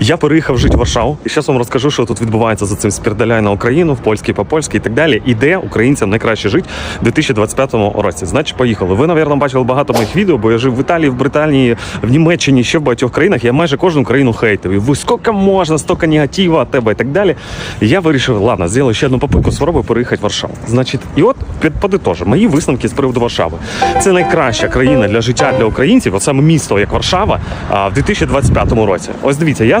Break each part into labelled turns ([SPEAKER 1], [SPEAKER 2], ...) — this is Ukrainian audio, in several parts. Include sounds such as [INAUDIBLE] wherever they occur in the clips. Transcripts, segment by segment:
[SPEAKER 1] Я переїхав жити в Варшаву, і зараз вам розкажу, що тут відбувається за цим спірдаляй на Україну, в польський по польськи і так далі. І де українцям найкраще жити в 2025 році. Значить, поїхали. Ви, напевно, бачили багато моїх відео, бо я жив в Італії, в Британії, в Німеччині, ще в багатьох країнах. Я майже кожну країну хейтив. І ви скільки можна, стільки негатива від тебе і так далі. Я вирішив, ладно, зроблю ще одну попитку, спробую переїхати в Варшаву. Значить, і от під подитожу, мої висновки з приводу Варшави. Це найкраща країна для життя для українців, от саме місто, як Варшава, в 2025 році. Ось дивіться, я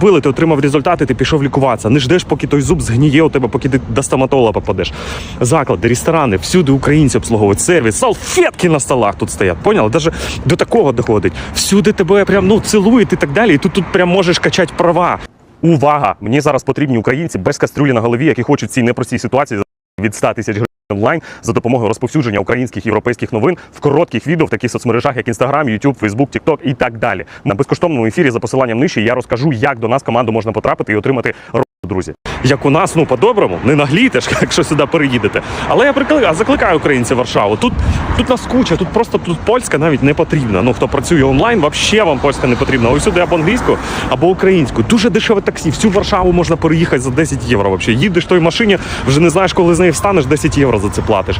[SPEAKER 1] ти отримав результати, ти пішов лікуватися. Не ждеш, поки той зуб згніє у тебе, поки ти до стоматолога попадеш. Заклади, ресторани, всюди українці обслуговують сервіс, салфетки на столах тут стоять. Поняли? Даже до такого доходить. Всюди тебе прям ну цілують і так далі. І тут тут прям можеш качати права. Увага! Мені зараз потрібні українці без кастрюлі на голові, які хочуть цій непростій ситуації від 100 тисяч гривень онлайн за допомогою розповсюдження українських європейських новин в коротких відео в таких соцмережах, як Instagram, YouTube, Facebook, TikTok і так далі. На безкоштовному ефірі за посиланням нижче я розкажу, як до нас команду можна потрапити і отримати друзі. Як у нас, ну по-доброму, не наглійте ж, [LAUGHS] якщо сюди переїдете. Але я прикликаю, закликаю українців Варшаву. Тут тут нас куча, тут просто тут польська навіть не потрібна. Ну хто працює онлайн, взагалі вам польська не потрібна. Ось сюди або англійську, або українську. Дуже дешеве таксі. Всю Варшаву можна переїхати за 10 євро. Взагалі. Їдеш в той машині, вже не знаєш, коли з неї встанеш, 10 євро за це платиш.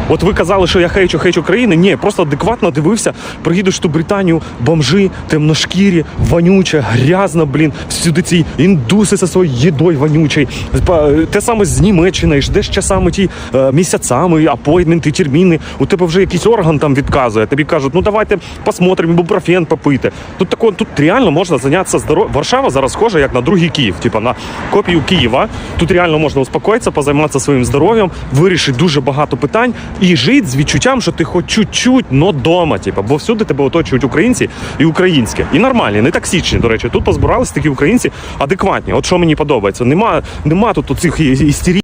[SPEAKER 1] От ви казали, що я хейчу, хейчу країни. Ні, просто адекватно дивився. Приїдеш ту Британію, бомжи, темношкірі, вонюче, грязно, блін. Всюди ці індуси зі своєю їдою вонючою. Те саме з Німеччини, ждеш часами ті е, місяцями, апойдменти, терміни. У тебе вже якийсь орган там відказує. Тобі кажуть, ну давайте посмотримо, ібупрофен попити. Тут тако, тут реально можна зайнятися здоров'ям. Варшава зараз схожа як на другий Київ, типа на копію Києва. Тут реально можна успокоїтися, позайматися своїм здоров'ям, вирішити дуже багато питань і жити з відчуттям, що ти хоч чуть-чуть, но дома. типу, бо всюди тебе оточують українці і українське. І нормальні, не токсичні, до речі. Тут позбиралися такі українці адекватні. От що мені подобається. Нема, нема тут оцих істерій.